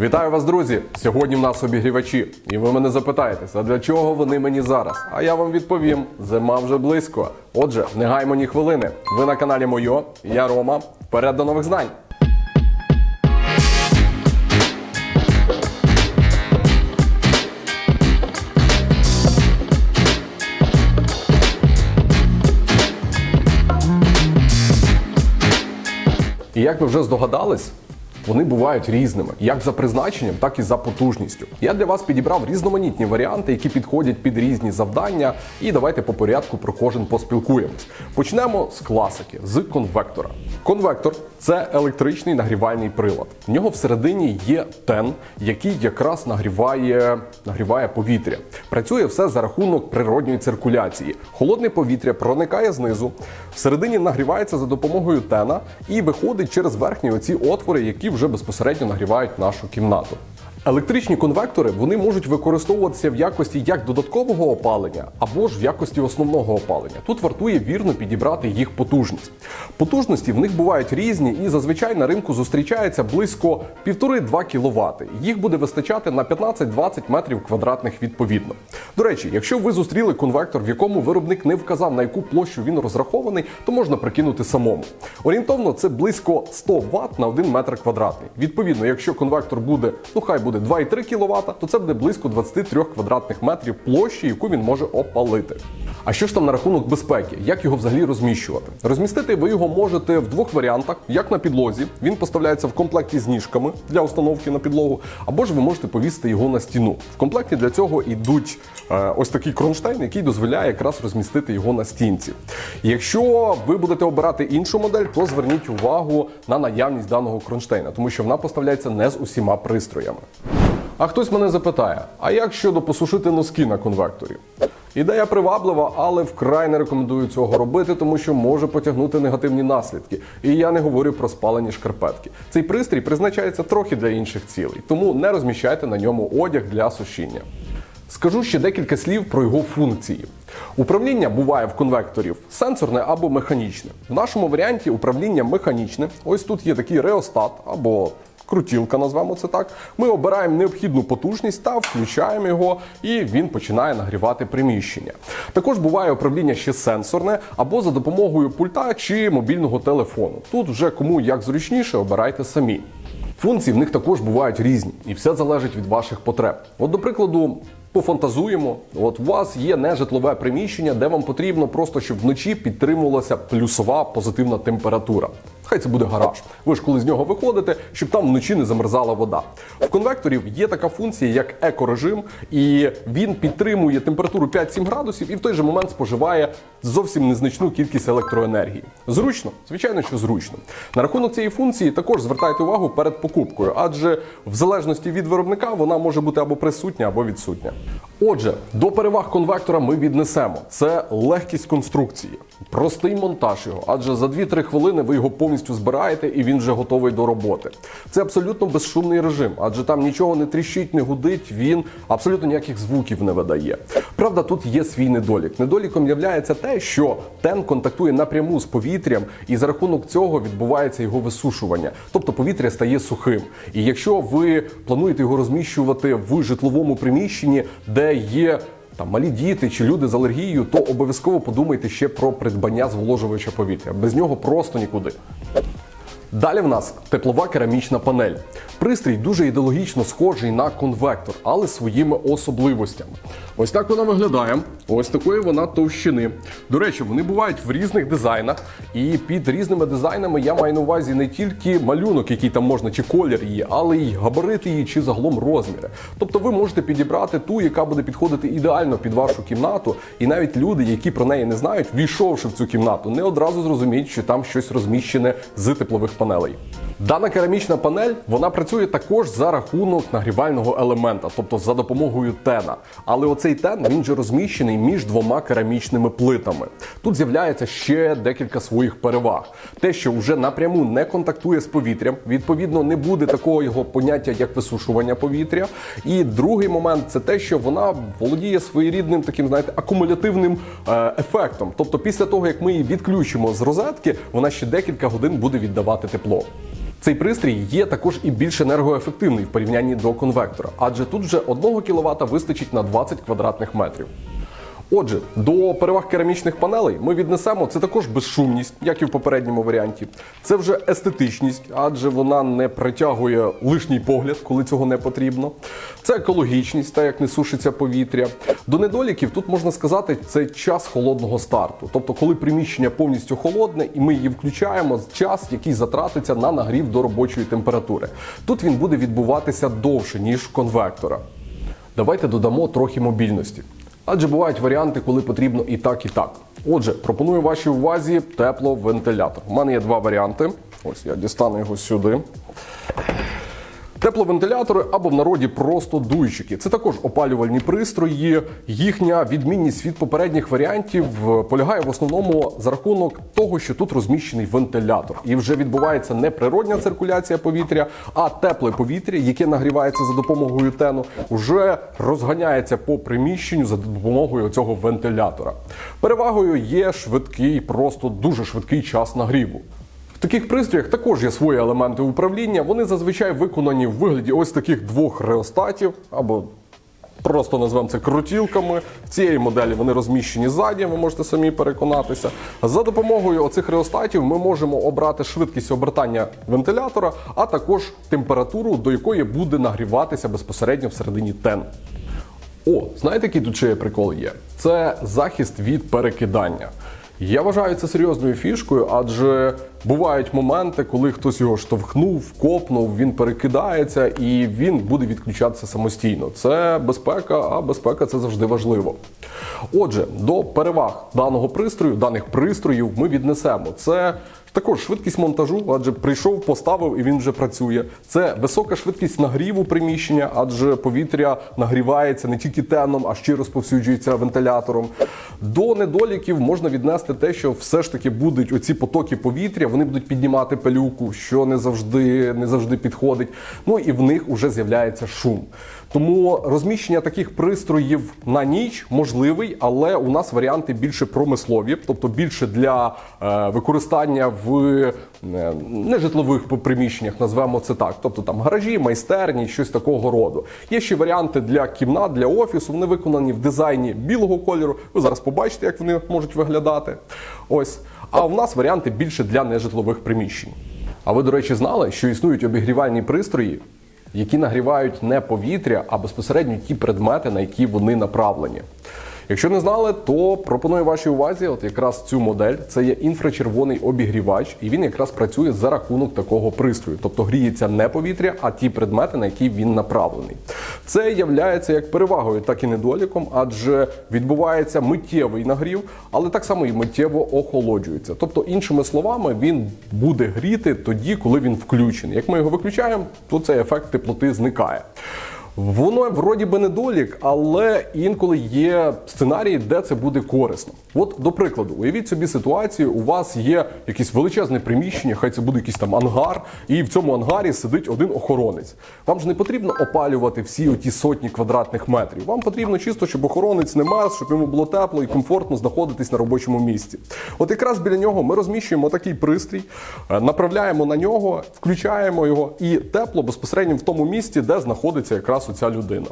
Вітаю вас, друзі! Сьогодні в нас обігрівачі. І ви мене запитаєте, а для чого вони мені зараз? А я вам відповім: зима вже близько. Отже, не гаймо ні хвилини. Ви на каналі Мойо, я Рома. Вперед до нових знань. І як ви вже здогадались, вони бувають різними, як за призначенням, так і за потужністю. Я для вас підібрав різноманітні варіанти, які підходять під різні завдання. І давайте по порядку про кожен поспілкуємось. Почнемо з класики, з конвектора. Конвектор це електричний нагрівальний прилад. В нього всередині є тен, який якраз нагріває, нагріває повітря. Працює все за рахунок природньої циркуляції. Холодне повітря проникає знизу, всередині нагрівається за допомогою тена і виходить через верхні оці отвори, які вже безпосередньо нагрівають нашу кімнату. Електричні конвектори вони можуть використовуватися в якості як додаткового опалення або ж в якості основного опалення. Тут вартує вірно підібрати їх потужність. Потужності в них бувають різні, і зазвичай на ринку зустрічається близько 1,5-2 кВт. Їх буде вистачати на 15-20 метрів квадратних відповідно. До речі, якщо ви зустріли конвектор, в якому виробник не вказав на яку площу він розрахований, то можна прикинути самому. Орієнтовно це близько 100 Вт на 1 метр квадратний. Відповідно, якщо конвектор буде, ну хай буде 2,3 кВт, то це буде близько 23 квадратних метрів площі, яку він може опалити. А що ж там на рахунок безпеки? Як його взагалі розміщувати? Розмістити ви його можете в двох варіантах: як на підлозі, він поставляється в комплекті з ніжками для установки на підлогу, або ж ви можете повісити його на стіну. В комплекті для цього йдуть е, ось такий кронштейн, який дозволяє якраз розмістити його на стінці. Якщо ви будете обирати іншу модель, то зверніть увагу на наявність даного кронштейна, тому що вона поставляється не з усіма пристроями. А хтось мене запитає: а як щодо посушити носки на конвекторі? Ідея приваблива, але вкрай не рекомендую цього робити, тому що може потягнути негативні наслідки. І я не говорю про спалені шкарпетки. Цей пристрій призначається трохи для інших цілей, тому не розміщайте на ньому одяг для сушіння. Скажу ще декілька слів про його функції. Управління буває в конвекторів сенсорне або механічне. В нашому варіанті управління механічне. Ось тут є такий реостат або крутілка, назвемо це так. Ми обираємо необхідну потужність та включаємо його, і він починає нагрівати приміщення. Також буває управління ще сенсорне або за допомогою пульта чи мобільного телефону. Тут вже кому як зручніше, обирайте самі. Функції в них також бувають різні, і все залежить від ваших потреб. От, до прикладу, пофантазуємо. От у вас є нежитлове приміщення, де вам потрібно просто, щоб вночі підтримувалася плюсова позитивна температура. Хай це буде гараж. Ви ж коли з нього виходите, щоб там вночі не замерзала вода. В конвекторів є така функція, як екорежим, і він підтримує температуру 5-7 градусів і в той же момент споживає зовсім незначну кількість електроенергії. Зручно, звичайно, що зручно. На рахунок цієї функції також звертайте увагу перед покупкою, адже в залежності від виробника вона може бути або присутня, або відсутня. Отже, до переваг конвектора ми віднесемо це легкість конструкції, простий монтаж його, адже за 2-3 хвилини ви його повністю збираєте і він вже готовий до роботи. Це абсолютно безшумний режим, адже там нічого не тріщить, не гудить, він абсолютно ніяких звуків не видає. Правда, тут є свій недолік. Недоліком є те, що тен контактує напряму з повітрям, і за рахунок цього відбувається його висушування, тобто повітря стає сухим. І якщо ви плануєте його розміщувати в житловому приміщенні, де є там малі діти чи люди з алергією, то обов'язково подумайте ще про придбання зволожувача повітря. Без нього просто нікуди. Далі в нас теплова керамічна панель. Пристрій дуже ідеологічно схожий на конвектор, але своїми особливостями. Ось так вона виглядає. Ось такої вона товщини. До речі, вони бувають в різних дизайнах, і під різними дизайнами я маю на увазі не тільки малюнок, який там можна, чи колір її, але й габарити її, чи загалом розміри. Тобто ви можете підібрати ту, яка буде підходити ідеально під вашу кімнату, і навіть люди, які про неї не знають, війшовши в цю кімнату, не одразу зрозуміють, що там щось розміщене з теплових панелей. Дана керамічна панель вона працює також за рахунок нагрівального елемента, тобто за допомогою тена. Але оцей тен він же розміщений між двома керамічними плитами. Тут з'являється ще декілька своїх переваг. Те, що вже напряму не контактує з повітрям, відповідно, не буде такого його поняття, як висушування повітря. І другий момент це те, що вона володіє своєрідним таким, знаєте, акумулятивним е, ефектом. Тобто, після того як ми її відключимо з розетки, вона ще декілька годин буде віддавати тепло. Цей пристрій є також і більш енергоефективний в порівнянні до конвектора, адже тут вже 1 кВт вистачить на 20 квадратних метрів. Отже, до переваг керамічних панелей ми віднесемо це також безшумність, як і в попередньому варіанті. Це вже естетичність, адже вона не притягує лишній погляд, коли цього не потрібно. Це екологічність, так як не сушиться повітря. До недоліків тут можна сказати, це час холодного старту. Тобто, коли приміщення повністю холодне, і ми її включаємо, час, який затратиться на нагрів до робочої температури. Тут він буде відбуватися довше, ніж конвектора. Давайте додамо трохи мобільності. Адже бувають варіанти, коли потрібно і так, і так. Отже, пропоную вашій увазі тепловентилятор. У мене є два варіанти. Ось я дістану його сюди. Тепловентилятори або в народі просто дуйчики. Це також опалювальні пристрої. Їхня відмінність від попередніх варіантів е, полягає в основному за рахунок того, що тут розміщений вентилятор, і вже відбувається не природня циркуляція повітря, а тепле повітря, яке нагрівається за допомогою тену, вже розганяється по приміщенню за допомогою цього вентилятора. Перевагою є швидкий, просто дуже швидкий час нагріву. В таких пристроях також є свої елементи управління. Вони зазвичай виконані в вигляді ось таких двох реостатів або. Просто назвемо це крутілками. В цієї моделі вони розміщені ззаді, ви можете самі переконатися. За допомогою оцих реостатів ми можемо обрати швидкість обертання вентилятора, а також температуру, до якої буде нагріватися безпосередньо всередині тен. О, знаєте, який тут ще є прикол є? Це захист від перекидання. Я вважаю це серйозною фішкою, адже бувають моменти, коли хтось його штовхнув, копнув, він перекидається і він буде відключатися самостійно. Це безпека, а безпека це завжди важливо. Отже, до переваг даного пристрою, даних пристроїв ми віднесемо. Це також швидкість монтажу, адже прийшов, поставив і він вже працює. Це висока швидкість нагріву приміщення, адже повітря нагрівається не тільки теном, а ще розповсюджується вентилятором. До недоліків можна віднести те, що все ж таки будуть оці потоки повітря, вони будуть піднімати пилюку, що не завжди, не завжди підходить. Ну і в них вже з'являється шум. Тому розміщення таких пристроїв на ніч можливий, але у нас варіанти більше промислові, тобто більше для е, використання в е, нежитлових приміщеннях, назвемо це так. Тобто там гаражі, майстерні, щось такого роду. Є ще варіанти для кімнат, для офісу. Вони виконані в дизайні білого кольору. Ви зараз побачите, як вони можуть виглядати. Ось. А у нас варіанти більше для нежитлових приміщень. А ви, до речі, знали, що існують обігрівальні пристрої, які нагрівають не повітря, а безпосередньо ті предмети, на які вони направлені. Якщо не знали, то пропоную вашій увазі, от якраз цю модель. Це є інфрачервоний обігрівач, і він якраз працює за рахунок такого пристрою, тобто гріється не повітря, а ті предмети, на які він направлений. Це являється як перевагою, так і недоліком, адже відбувається миттєвий нагрів, але так само і миттєво охолоджується. Тобто, іншими словами, він буде гріти тоді, коли він включений. Як ми його виключаємо, то цей ефект теплоти зникає. Воно вроді би недолік, але інколи є сценарії, де це буде корисно. От, до прикладу, уявіть собі ситуацію: у вас є якесь величезне приміщення, хай це буде якийсь там ангар, і в цьому ангарі сидить один охоронець. Вам ж не потрібно опалювати всі оті сотні квадратних метрів. Вам потрібно чисто, щоб охоронець не мерз, щоб йому було тепло і комфортно знаходитись на робочому місці. От якраз біля нього ми розміщуємо такий пристрій, е, направляємо на нього, включаємо його, і тепло безпосередньо в тому місці, де знаходиться якраз оця людина.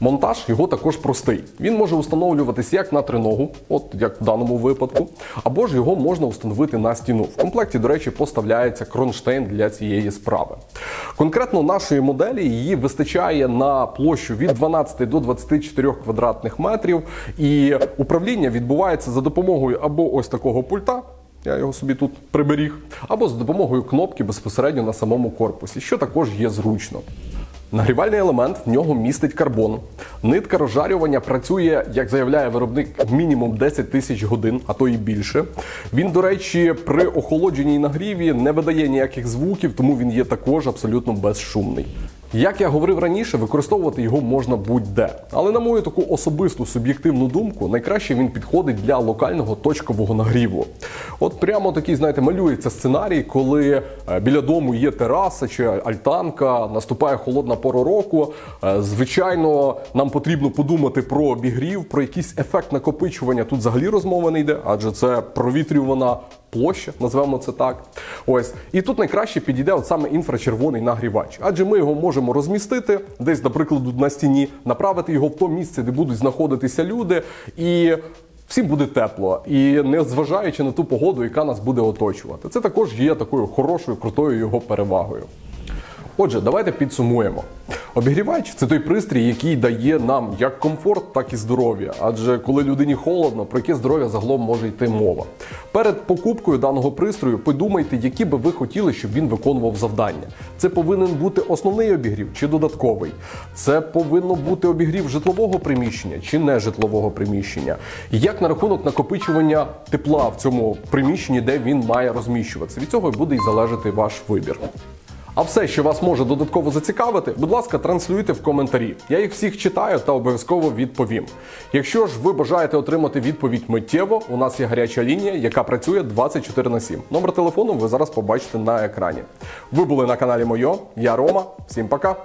Монтаж його також простий. Він може встановлюватись як на триногу, от як в даному випадку, або ж його можна встановити на стіну. В комплекті, до речі, поставляється кронштейн для цієї справи. Конкретно нашої моделі її вистачає на площу від 12 до 24 квадратних метрів, і управління відбувається за допомогою або ось такого пульта. Я його собі тут приберіг, або за допомогою кнопки безпосередньо на самому корпусі, що також є зручно. Нагрівальний елемент в нього містить карбон. Нитка розжарювання працює, як заявляє виробник, мінімум 10 тисяч годин, а то і більше. Він, до речі, при охолодженій нагріві не видає ніяких звуків, тому він є також абсолютно безшумний. Як я говорив раніше, використовувати його можна будь-де. Але на мою таку особисту суб'єктивну думку, найкраще він підходить для локального точкового нагріву. От прямо такий, знаєте, малюється сценарій, коли е, біля дому є тераса чи альтанка, наступає холодна пора року. Е, Звичайно, нам потрібно подумати про обігрів, про якийсь ефект накопичування. Тут взагалі розмови не йде, адже це провітрювана площа, назвемо це так. Ось. І тут найкраще підійде от саме інфрачервоний нагрівач, адже ми його можемо розмістити десь, наприклад, на стіні, направити його в то місце, де будуть знаходитися люди, і всім буде тепло. І не зважаючи на ту погоду, яка нас буде оточувати. Це також є такою хорошою, крутою його перевагою. Отже, давайте підсумуємо. Обігрівач це той пристрій, який дає нам як комфорт, так і здоров'я. Адже коли людині холодно, про яке здоров'я загалом може йти мова. Перед покупкою даного пристрою подумайте, які би ви хотіли, щоб він виконував завдання. Це повинен бути основний обігрів чи додатковий. Це повинно бути обігрів житлового приміщення чи не житлового приміщення. Як на рахунок накопичування тепла в цьому приміщенні, де він має розміщуватися. Від цього буде і залежати ваш вибір. А все, що вас може додатково зацікавити, будь ласка, транслюйте в коментарі. Я їх всіх читаю та обов'язково відповім. Якщо ж ви бажаєте отримати відповідь миттєво, у нас є гаряча лінія, яка працює 24 на 7. Номер телефону ви зараз побачите на екрані. Ви були на каналі Мойо. Я Рома. Всім пока.